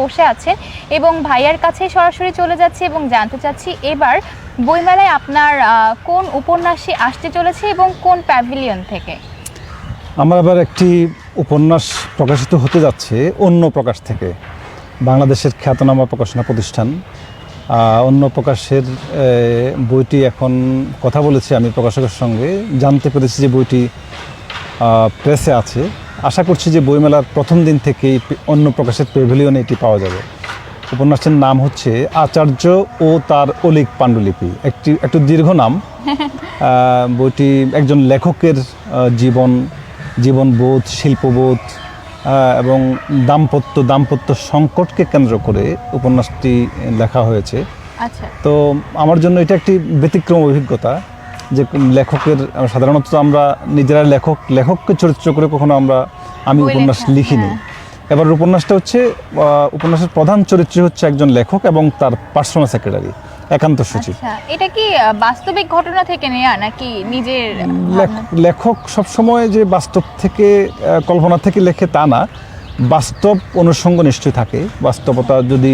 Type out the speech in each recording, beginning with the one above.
বসে আছেন এবং ভাইয়ার কাছে সরাসরি চলে যাচ্ছি এবং জানতে চাচ্ছি এবার বইমেলায় আপনার কোন উপন্যাসই আসতে চলেছে এবং কোন প্যাভিলিয়ন থেকে? আমার আবার একটি উপন্যাস প্রকাশিত হতে যাচ্ছে অন্য প্রকাশ থেকে। বাংলাদেশের খ্যাতনামা প্রকাশনা প্রতিষ্ঠান। অন্য প্রকাশের বইটি এখন কথা বলেছি আমি প্রকাশকের সঙ্গে। জানতে পেরেছি যে বইটি প্রেসে আছে। আশা করছি যে বইমেলার প্রথম দিন থেকেই অন্য প্রকাশের পেভিলিয়নে এটি পাওয়া যাবে। উপন্যাসের নাম হচ্ছে আচার্য ও তার অলিক পাণ্ডুলিপি। একটি একটু দীর্ঘ নাম। বইটি একজন লেখকের জীবন জীবনবোধ শিল্পবোধ এবং দাম্পত্য দাম্পত্য সংকটকে কেন্দ্র করে উপন্যাসটি লেখা হয়েছে। আচ্ছা। তো আমার জন্য এটা একটি ব্যতিক্রম অভিজ্ঞতা। যে লেখকের সাধারণত আমরা নিজেরা লেখক লেখককে চরিত্র করে কখনো আমরা আমি উপন্যাস লিখিনি হ্যাঁ। এবার উপন্যাসটা হচ্ছে উপন্যাসের প্রধান চরিত্র হচ্ছে একজন লেখক এবং তার পার্সোনাল সেক্রেটারি একান্ত সচিব আচ্ছা এটা কি বাস্তবিক ঘটনা থেকে নেয়া নাকি নিজের? লেখক সবসময় যে বাস্তব থেকে কল্পনা থেকে লেখে তা না বাস্তব অনুষঙ্গ নিশ্চয়ই থাকে বাস্তবতা যদি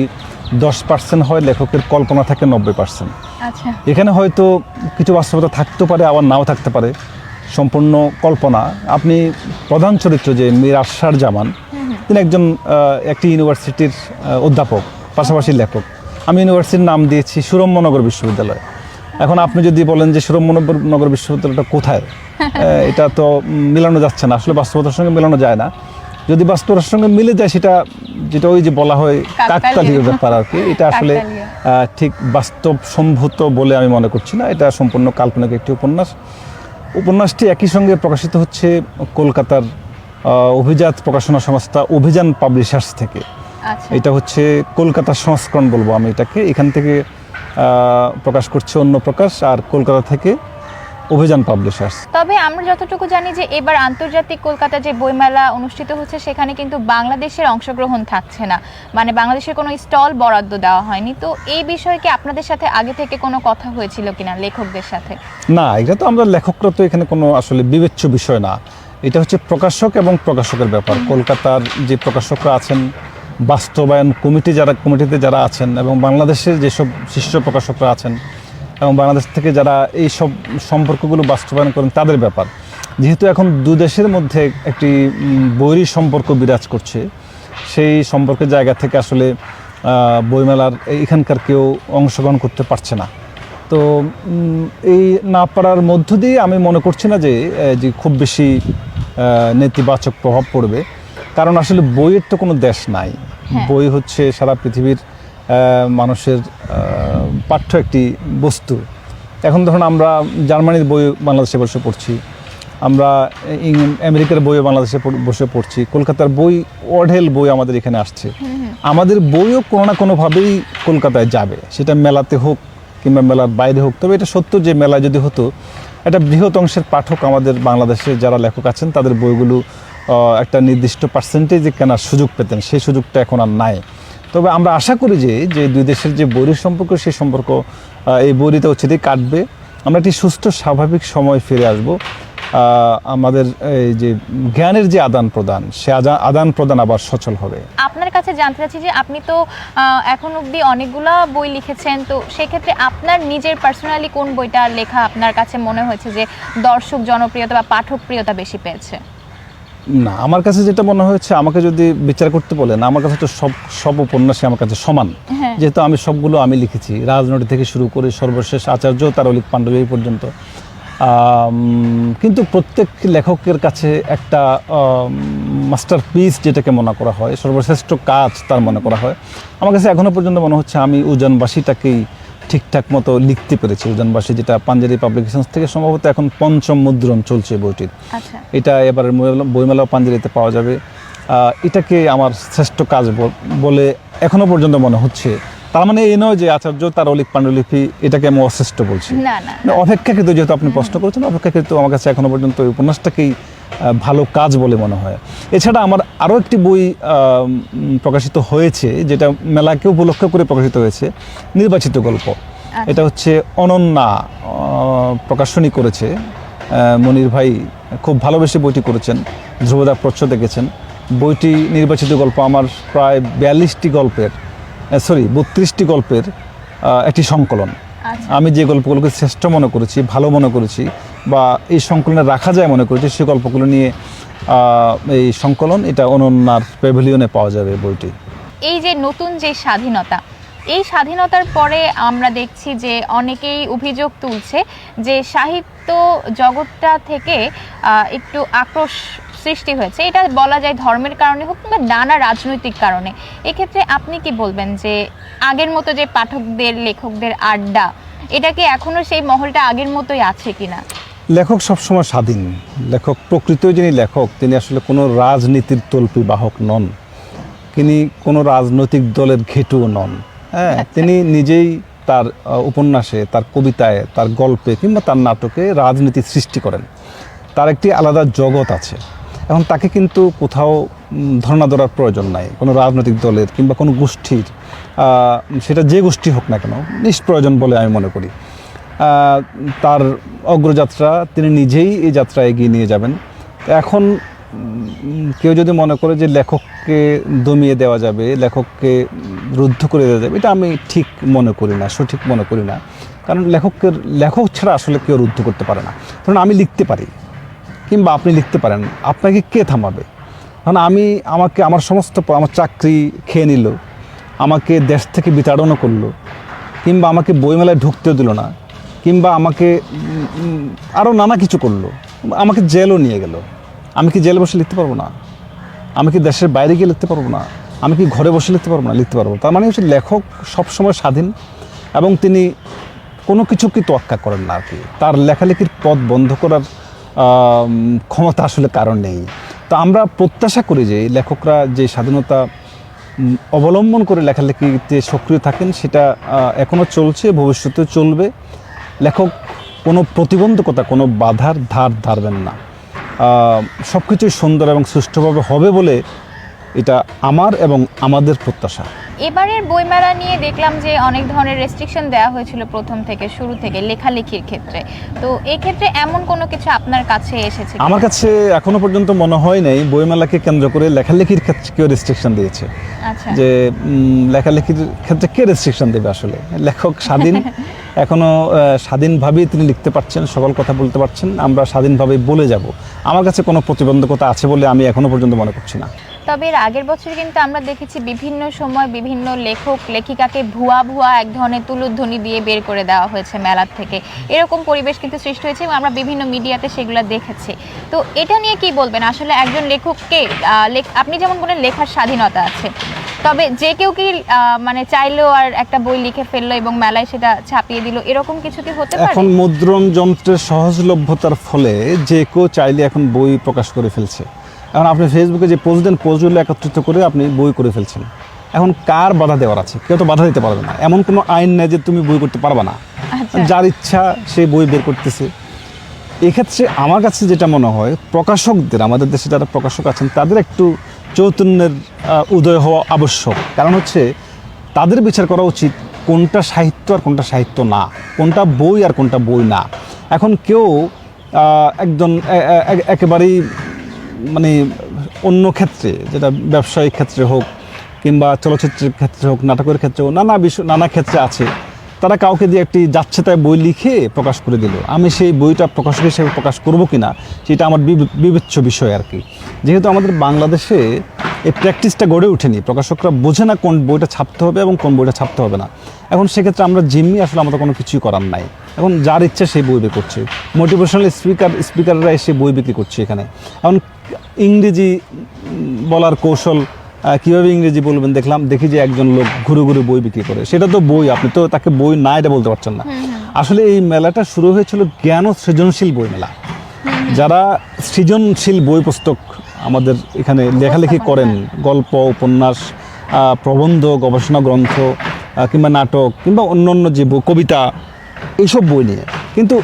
দশ পার্সেন্ট হয় লেখকের কল্পনা থাকে নব্বই পার্সেন্ট আচ্ছা। এখানে হয়তো কিছু বাস্তবতা থাকতে পারে আবার নাও থাকতে পারে। সম্পূর্ণ কল্পনা। আপনি প্রধান চরিত্র যে মীর আশার জামান তিনি একজন একটি ইউনিভার্সিটির অধ্যাপক পাশাপাশি লেখক। আমি ইউনিভার্সিটির নাম দিয়েছি সুরম্যনগর বিশ্ববিদ্যালয়। এখন আপনি যদি বলেন যে সুরম্যনগর বিশ্ববিদ্যালয়টা কোথায় এটা তো মেলানো যাচ্ছে না। আসলে বাস্তবতার সঙ্গে মেলানো যায় না। যদি বাস্তবতার সঙ্গে মিলে যায় সেটা যেটা ওই যে বলা হয় কাকতালীয়। কাকতালীয় ব্যাপার আর কি। এটা আসলে ঠিক বাস্তব সম্ভূত বলে আমি মনে করছি না। এটা সম্পূর্ণ কাল্পনিক একটি উপন্যাস। উপন্যাসটি একই সঙ্গে প্রকাশিত হচ্ছে কলকাতার অভিজাত প্রকাশনা সংস্থা অভিযান পাবলিশার্স থেকে। আচ্ছা। এটা হচ্ছে কলকাতার সংস্করণ বলব আমি এটাকে। এখান থেকে প্রকাশ করছে অন্য প্রকাশ। আর কলকাতা থেকে অভিযান পাবলিশার্স। তবে আমরা যতটুকু জানি যে এবার আন্তর্জাতিক কলকাতা যে বইমেলা অনুষ্ঠিত হচ্ছে সেখানে কিন্তু বাংলাদেশের অংশগ্রহণ থাকছে না। মানে বাংলাদেশের কোনো স্টল বরাদ্দ দেওয়া হয়নি। তো এই বিষয়ে কি আপনাদের সাথে আগে থেকে কোনো কথা হয়েছিল কিনা লেখকদের সাথে? না এটা তো আমরা লেখকরা তো এখানে কোনো আসলে বিবেচ্য বিষয় না। এটা হচ্ছে প্রকাশক এবং প্রকাশকের ব্যাপার। কলকাতার যে প্রকাশকরা আছেন বাস্তবায়ন কমিটি যারা কমিটিতে যারা আছেন এবং বাংলাদেশের যেসব শীর্ষ প্রকাশকরা আছেন এবং বাংলাদেশ থেকে যারা এই সব সম্পর্কগুলো বাস্তবায়ন করেন তাদের ব্যাপার। যেহেতু এখন দু দেশের মধ্যে একটি বৈরী সম্পর্ক বিরাজ করছে সেই সম্পর্কের জায়গা থেকে আসলে বইমেলার এখানকার কেউ অংশগ্রহণ করতে পারছে না। তো এই না পারার মধ্য দিয়ে আমি মনে করছি না যে যে খুব বেশি নেতিবাচক প্রভাব পড়বে। কারণ আসলে বইয়ের তো কোনো দেশ নাই। হ্যাঁ। বই হচ্ছে সারা পৃথিবীর মানুষের পাঠ্য একটি বস্তু। এখন ধরুন আমরা জার্মানির বই বাংলাদেশে বসে পড়ছি আমরা আমেরিকার বইও বাংলাদেশে বসে পড়ছি কলকাতার বই অঢেল বই আমাদের এখানে আসছে। আমাদের বইও কোনো না কোনোভাবেই কলকাতায় যাবে। সেটা মেলাতে হোক কিংবা মেলার বাইরে হোক তবে এটা সত্য যে মেলা যদি হতো একটা বৃহৎ অংশের পাঠক আমাদের বাংলাদেশে যারা লেখক আছেন তাদের বইগুলো একটা নির্দিষ্ট পার্সেন্টেজে কেনার সুযোগ পেতেন। সেই সুযোগটা এখন আর নাই। তবে আমরা আশা করি যে যে দুই দেশের যে বৈরী সম্পর্ক সেই সম্পর্ক এই বৈরিতে উচিতই কাটবে। আমরা একটি সুস্থ, স্বাভাবিক সময় ফিরে আসব। আমাদের এই যে জ্ঞানের যে আদান প্রদান, সে আদান প্রদান আবার সচল হবে। আপনার কাছে জানতে চাচ্ছি যে, আপনি তো এখন অবধি অনেকগুলা বই লিখেছেন। তো সেক্ষেত্রে আপনার নিজের পার্সোনালি কোন বইটা লেখা আপনার কাছে মনে হয়েছে যে, দর্শক জনপ্রিয়তা বা পাঠক প্রিয়তা বেশি পেয়েছে? না আমার কাছে যেটা মনে হয়েছে আমাকে যদি বিচার করতে বলেন আমার কাছে তো সব সব উপন্যাসই আমার কাছে সমান। হ্যাঁ। যেহেতু আমি সবগুলো আমি লিখেছি রাজনৈতিক থেকে শুরু করে সর্বশেষ আচার্য তার অলিক পাণ্ডবী পর্যন্ত। কিন্তু প্রত্যেক লেখকের কাছে একটা মাস্টার পিস যেটাকে মনে করা হয় সর্বশ্রেষ্ঠ কাজ তার মনে করা হয়। আমার কাছে এখনও পর্যন্ত মনে হচ্ছে আমি উজানবাসীটাকেই ঠিকঠাক মতো লিখতে পেরেছি উজানবাসী যেটা পাঞ্জাবি পাবলিকেশনস থেকে সম্ভবত এখন পঞ্চম মুদ্রণ চলছে বইটির। আচ্ছা। এটা এবার বইমেলা পাঞ্জাবিতে পাওয়া যাবে। এটাকে আমার শ্রেষ্ঠ কাজ বল- এখনও পর্যন্ত মনে হচ্ছে। তার মানে এই নয় যে আচার্য তার অলিক পাণ্ডুলিপি এটাকে আমি অশ্রেষ্ঠ বলছি। অপেক্ষাকৃত যেহেতু আপনি প্রশ্ন করেছেন অপেক্ষাকৃত আমার কাছে এখনও পর্যন্ত এই উপন্যাসটাকেই ভালো কাজ বলে মনে হয়। এছাড়া আমার আরও একটি বই প্রকাশিত হয়েছে যেটা মেলাকে উপলক্ষ করে প্রকাশিত হয়েছে নির্বাচিত গল্প। এটা হচ্ছে অনন্যা প্রকাশনী করেছে। মনির ভাই খুব ভালোবেসে বইটি করেছেন ধ্রুবদা প্রচ্ছ দেখেছেন। বইটি নির্বাচিত গল্প আমার প্রায় বিয়াল্লিশটি গল্পের সরি বত্রিশটি গল্পের একটি সংকলন। আচ্ছা। আমি যে গল্পগুলোকে শ্রেষ্ঠ মনে করেছি ভালো মনে করেছি বা এই সংকলনে রাখা যায় মনে করেছি সেই গল্পগুলো নিয়ে এই সংকলন, এটা অনন্যার প্যাভিলিয়নে পাওয়া যাবে বইটি। এই যে নতুন যে স্বাধীনতা, এই স্বাধীনতার পরে আমরা দেখছি যে অনেকেই অভিযোগ তুলছে যে সাহিত্য জগৎটা থেকে একটু আক্রোশ সৃষ্টি হয়েছে। এটা বলা যায় ধর্মের কারণে হোক কিংবা নানা রাজনৈতিক কারণে। এক্ষেত্রে আপনি কি বলবেন যে আগের মতো যে পাঠকদের, লেখকদের আড্ডা, এটা কি এখনও সেই মহলটা আগের মতোই আছে কিনা? লেখক সবসময় স্বাধীন। লেখক প্রকৃত যিনি লেখক তিনি আসলে কোনো রাজনীতির তল্পি বাহক নন। তিনি কোনো রাজনৈতিক দলের ঘেটুও নন। হ্যাঁ তিনি নিজেই তার উপন্যাসে তার কবিতায় তার গল্পে কিংবা তার নাটকে রাজনীতি সৃষ্টি করেন। তার একটি আলাদা জগৎ আছে। এখন তাকে কিন্তু কোথাও ধর্ণা ধরার প্রয়োজন নাই। কোনো রাজনৈতিক দলের কিংবা কোনো গোষ্ঠীর সেটা যে গোষ্ঠী হোক না কেন নিষ্প্রয়োজন বলে আমি মনে করি। তার অগ্রযাত্রা, তিনি নিজেই এই যাত্রা এগিয়ে নিয়ে যাবেন। এখন কেউ যদি মনে করে যে লেখককে দমিয়ে দেওয়া যাবে, লেখককে রুদ্ধ করে দেওয়া যাবে, এটা আমি ঠিক মনে করি না, সঠিক মনে করি না। কারণ লেখকের, লেখক ছাড়া আসলে কেউ রুদ্ধ করতে পারে না। কারণ আমি লিখতে পারি, কিংবা আপনি লিখতে পারেন, আপনাকে কে থামাবে? কারণ আমি আমাকে, আমার সমস্ত আমার চাকরি খেয়ে নিল, আমাকে দেশ থেকে বিতাড়নও করল, কিংবা আমাকে বইমেলায় ঢুকতেও দিল না। কিংবা আমাকে আরও নানা কিছু করল। আমাকে জেলও নিয়ে গেল। আমি কি জেলে বসে লিখতে পারব না? আমি কি দেশের বাইরে গিয়ে লিখতে পারব না? আমি কি ঘরে বসে লিখতে পারব না? লিখতে পারব তার মানে হচ্ছে লেখক সবসময় স্বাধীন এবং তিনি কোনো কিছুকে তোয়াক্কা করেন না আর কি। তার লেখালেখির পথ বন্ধ করার ক্ষমতা আসলে কারণ নেই। তো আমরা প্রত্যাশা করি যে লেখকরা যে স্বাধীনতা অবলম্বন করে লেখালেখিতে সক্রিয় থাকেন, সেটা এখনও চলছে ভবিষ্যতে চলবে। লেখক কোনো প্রতিবন্ধকতা, কোনো বাধার ধার ধারবেন না। সব কিছুই সুন্দর এবং সুষ্ঠুভাবে হবে বলে এটা আমার এবং আমাদের প্রত্যাশা। এবারের বইমেলা নিয়ে দেখলাম যে অনেক ধরনের রেস্ট্রিকশন দেওয়া হয়েছিল প্রথম থেকে শুরু থেকে লেখালেখির ক্ষেত্রে। তো এই ক্ষেত্রে এমন কোনো কিছু আপনার কাছে এসেছে আমার কাছে এখনও পর্যন্ত মনে হয় নাই বইমেলাকে কেন্দ্র করে লেখালেখির ক্ষেত্রে কেউ রেস্ট্রিকশন দিয়েছে। আচ্ছা। যে লেখালেখির ক্ষেত্রে কে রেস্ট্রিকশন দেবে আসলে? লেখক স্বাধীন এখনও স্বাধীনভাবেই তিনি লিখতে পারছেন সকল কথা বলতে পারছেন আমরা স্বাধীনভাবে বলে যাব। আমার কাছে কোনো প্রতিবন্ধকতা আছে বলে আমি এখনও পর্যন্ত মনে করছি না। তবে এর আগের বছর কিন্তু আমরা দেখেছি বিভিন্ন সময় বিভিন্ন লেখক, লেখিকাকে ভুয়া ভুয়া এক ধরনের তুলুধ্বনি দিয়ে বের করে দেওয়া হয়েছে মেলার থেকে। এরকম পরিবেশ কিন্তু সৃষ্টি হয়েছে এবং আমরা বিভিন্ন মিডিয়াতে সেগুলো দেখেছি। তো এটা নিয়ে কি বলবেন? আসলে একজন লেখককে লেখ- আপনি যেমন বলেন লেখার স্বাধীনতা আছে। তবে যে কেউ কি মানে চাইলেও আর একটা বই লিখে ফেলল এবং মেলায় সেটা ছাপিয়ে দিল, এরকম কিছু কি হতে পারে? এখন মুদ্রণ যন্ত্রের সহজলভ্যতার ফলে যে কেউ চাইলে এখন বই প্রকাশ করে ফেলছে। এখন আপনি ফেসবুকে যে পোস্ট দেন পোস্টগুলো একত্রিত করে আপনি বই করে ফেলছেন। এখন কার বাধা দেওয়ার আছে? কেউ তো বাধা দিতে পারবে না। এমন কোনো আইন নেই যে তুমি বই করতে পারবে না। আচ্ছা। যার ইচ্ছা সে বই বের করতেছে। এক্ষেত্রে আমার কাছে যেটা মনে হয় প্রকাশকদের আমাদের দেশে যারা প্রকাশক আছেন তাদের একটু চৈতন্যের উদয় হওয়া আবশ্যক। কারণ হচ্ছে তাদের বিচার করা উচিত কোনটা সাহিত্য আর কোনটা সাহিত্য না। কোনটা বই আর কোনটা বই না। এখন কেউ একজন একেবারেই মানে অন্য ক্ষেত্রে, যেটা ব্যবসায়িক ক্ষেত্রে হোক কিংবা চলচ্চিত্রের ক্ষেত্রে হোক, নাটকের ক্ষেত্রে হোক, নানা বিষয়, নানা ক্ষেত্রে আছে, তারা কাউকে দিয়ে একটি যাচ্ছে তাই বই লিখে প্রকাশ করে দিল। আমি সেই বইটা প্রকাশক হিসেবে প্রকাশ করব কি না সেটা আমার বিবে- বিবেচ্য বিষয় আর কি। যেহেতু আমাদের বাংলাদেশে এই প্র্যাকটিসটা গড়ে ওঠেনি, প্রকাশকরা বোঝে না কোন বইটা ছাপতে হবে এবং কোন বইটা ছাপতে হবে না। এখন সেক্ষেত্রে আমরা জিম্মি, আসলে আমাদের কোনো কিছুই করার নাই। এখন যার ইচ্ছা সেই বই বের করছে। মোটিভেশনাল স্পিকার স্পিকাররা এসে বই বিক্রি করছে এখানে। এখন ইংরেজি বলার কৌশল কীভাবে ইংরেজি বলবেন দেখলাম দেখি যে একজন লোক ঘুরে ঘুরে বই বিক্রি করে। সেটা তো বই আপনি তো তাকে বই না এটা বলতে পারছেন না। আসলে এই মেলাটা শুরু হয়েছিল জ্ঞান ও সৃজনশীল বই মেলা। যারা সৃজনশীল বই পুস্তক আমাদের এখানে লেখালেখি করেন গল্প উপন্যাস প্রবন্ধ গবেষণা গ্রন্থ কিংবা নাটক কিংবা অন্য অন্য যে কবিতা এইসব বই নিয়ে। কিন্তু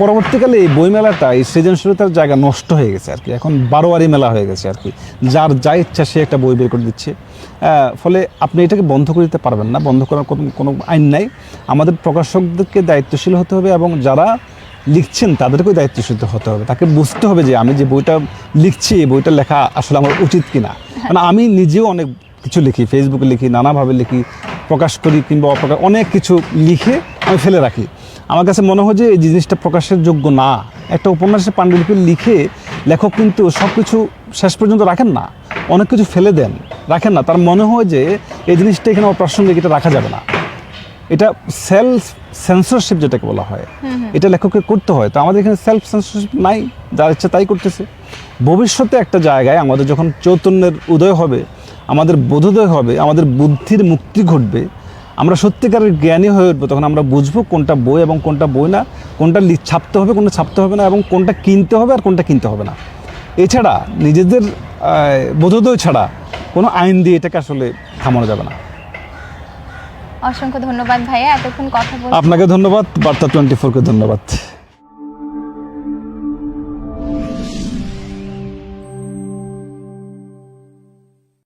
পরবর্তীকালে এই বইমেলাটা, এই সৃজনশীলতার জায়গা নষ্ট হয়ে গেছে আর কি। এখন বারোয়ারি মেলা হয়ে গেছে আর কি। যার যা ইচ্ছা সে একটা বই বের করে দিচ্ছে। ফলে আপনি এটাকে বন্ধ করে দিতে পারবেন না। বন্ধ করার কোনো কোনো আইন নাই। আমাদের প্রকাশকদেরকে দায়িত্বশীল হতে হবে এবং যারা লিখছেন তাদেরকেও দায়িত্বশীল হতে হবে। তাকে বুঝতে হবে যে আমি যে বইটা লিখছি, এই বইটা লেখা আসলে আমার উচিত কিনা। মানে আমি নিজেও অনেক কিছু লিখি ফেসবুকে লিখি, নানাভাবে লিখি, প্রকাশ করি কিংবা অপ্রকাশ, অনেক কিছু লিখে আমি ফেলে রাখি। আমার কাছে মনে হয় যে এই জিনিসটা প্রকাশের যোগ্য না। একটা উপন্যাসের পাণ্ডুলিপি লিখে লেখক কিন্তু সব কিছু শেষ পর্যন্ত রাখেন না অনেক কিছু ফেলে দেন রাখেন না। তার মনে হয় যে এই জিনিসটা এখানে অপ্রাসঙ্গিক এটা রাখা যাবে না। এটা সেলফ সেন্সরশিপ যেটাকে বলা হয় এটা লেখককে করতে হয়। তো আমাদের এখানে সেলফ সেন্সরশিপ নাই যার ইচ্ছা তাই করতেছে। ভবিষ্যতে একটা জায়গায় আমাদের যখন চৈতন্যের উদয় হবে আমাদের বোধোদয় হবে আমাদের বুদ্ধির মুক্তি ঘটবে আমরা সত্যিকারের জ্ঞানী হয়ে উঠবো তখন আমরা বুঝব কোনটা বই এবং কোনটা বই না কোনটা ছাপতে হবে কোনটা ছাপতে হবে না এবং কোনটা কিনতে হবে আর কোনটা কিনতে হবে না। এছাড়া নিজেদের বোধোদয় ছাড়া কোনো আইন দিয়ে এটাকে আসলে থামানো যাবে না। অসংখ্য ধন্যবাদ ভাইয়া এতক্ষণ কথা বল আপনাকে ধন্যবাদ বার্তা টোয়েন্টি ফোরকে ধন্যবাদ।